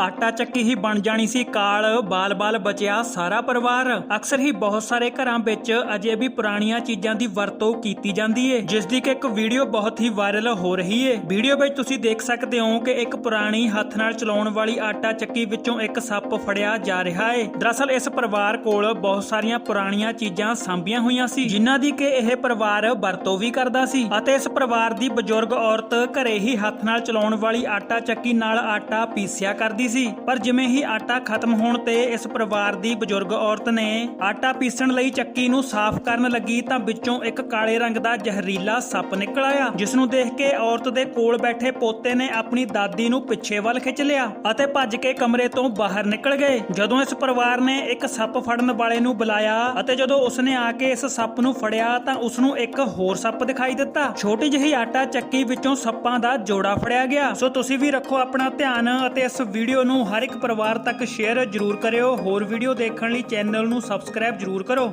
ਆਟਾ ਚੱਕੀ ਹੀ ਬਣ ਜਾਣੀ ਸੀ ਕਾਲ, ਬਾਲ-ਬਾਲ ਬਚਿਆ ਸਾਰਾ ਪਰਿਵਾਰ। ਅਕਸਰ ਹੀ ਬਹੁਤ ਸਾਰੇ ਘਰਾਂ ਵਿੱਚ ਅਜੇ ਵੀ ਪੁਰਾਣੀਆਂ ਚੀਜ਼ਾਂ ਦੀ ਵਰਤੋਂ ਕੀਤੀ ਜਾਂਦੀ ਏ, ਜਿਸ ਦੀ ਕਿ ਇੱਕ ਵੀਡੀਓ ਬਹੁਤ ਹੀ ਵਾਇਰਲ ਹੋ ਰਹੀ ਏ। ਵੀਡੀਓ ਵਿੱਚ ਤੁਸੀਂ ਦੇਖ ਸਕਦੇ ਹੋ ਕਿ ਇੱਕ ਪੁਰਾਣੀ ਹੱਥ ਨਾਲ ਚਲਾਉਣ ਵਾਲੀ ਆਟਾ ਚੱਕੀ ਵਿੱਚੋਂ ਇੱਕ ਸੱਪ ਫੜਿਆ ਜਾ ਰਿਹਾ ਏ। ਦਰਅਸਲ ਇਸ ਪਰਿਵਾਰ ਕੋਲ ਬਹੁਤ ਸਾਰੀਆਂ ਪੁਰਾਣੀਆਂ ਚੀਜ਼ਾਂ ਸਾਂਭੀਆਂ ਹੋਈਆਂ ਸੀ, ਜਿਨ੍ਹਾਂ ਦੀ ਕਿ ਇਹ ਪਰਿਵਾਰ ਵਰਤੋਂ ਵੀ ਕਰਦਾ ਸੀ। ਅਤੇ ਇਸ ਪਰਿਵਾਰ ਦੀ ਬਜ਼ੁਰਗ ਔਰਤ ਘਰੇ ਹੀ ਹੱਥ ਨਾਲ ਚਲਾਉਣ ਵਾਲੀ ਆਟਾ ਚੱਕੀ ਨਾਲ ਆਟਾ ਪੀਸਿਆ ਕਰਦੀ ਸੀ, ਪਰ ਜਿਵੇਂ ਹੀ ਆਟਾ ਖਤਮ ਹੋਣ ਤੇ ਇਸ ਪਰਿਵਾਰ ਦੀ ਬਜ਼ੁਰਗ ਔਰਤ ਨੇ ਆਟਾ ਪੀਸਣ ਲਈ ਚੱਕੀ ਨੂੰ ਸਾਫ਼ ਕਰਨ ਲੱਗੀ ਤਾਂ ਵਿੱਚੋਂ ਇੱਕ ਕਾਲੇ ਰੰਗ ਦਾ ਜ਼ਹਿਰੀਲਾ ਸੱਪ ਨਿਕਲ ਆਇਆ, ਜਿਸ ਨੂੰ ਦੇਖ ਕੇ ਔਰਤ ਦੇ ਕੋਲ ਬੈਠੇ ਪੋਤੇ ਨੇ ਆਪਣੀ ਦਾਦੀ ਨੂੰ ਪਿੱਛੇ ਵੱਲ ਖਿੱਚ ਲਿਆ ਅਤੇ ਭੱਜ ਕੇ ਕਮਰੇ ਤੋਂ ਬਾਹਰ ਨਿਕਲ ਗਏ। ਜਦੋਂ ਇਸ ਪਰਿਵਾਰ ਨੇ ਇੱਕ ਸੱਪ ਫੜਨ ਵਾਲੇ ਨੂੰ ਬੁਲਾਇਆ ਅਤੇ ਜਦੋਂ ਉਸਨੇ ਆ ਕੇ ਇਸ ਸੱਪ ਨੂੰ ਫੜਿਆ ਤਾਂ ਉਸ ਨੂੰ ਇੱਕ ਹੋਰ ਸੱਪ ਦਿਖਾਈ ਦਿੱਤਾ। ਛੋਟੀ ਜਿਹੀ ਆਟਾ ਚੱਕੀ ਵਿੱਚੋਂ ਸੱਪਾਂ ਦਾ ਜੋੜਾ ਫੜਿਆ ਗਿਆ। ਸੋ ਤੁਸੀਂ ਵੀ ਰੱਖੋ ਆਪਣਾ ਧਿਆਨ ਅਤੇ ਇਸ ਵੀਡੀਓ ਵੀਡੀਓ ਨੂੰ ਹਰ ਇੱਕ ਪਰਿਵਾਰ ਤੱਕ ਸ਼ੇਅਰ ਜ਼ਰੂਰ ਕਰਿਓ। ਹੋਰ ਵੀਡੀਓ ਦੇਖਣ ਲਈ ਚੈਨਲ ਨੂੰ ਸਬਸਕ੍ਰਾਈਬ ਜ਼ਰੂਰ ਕਰੋ।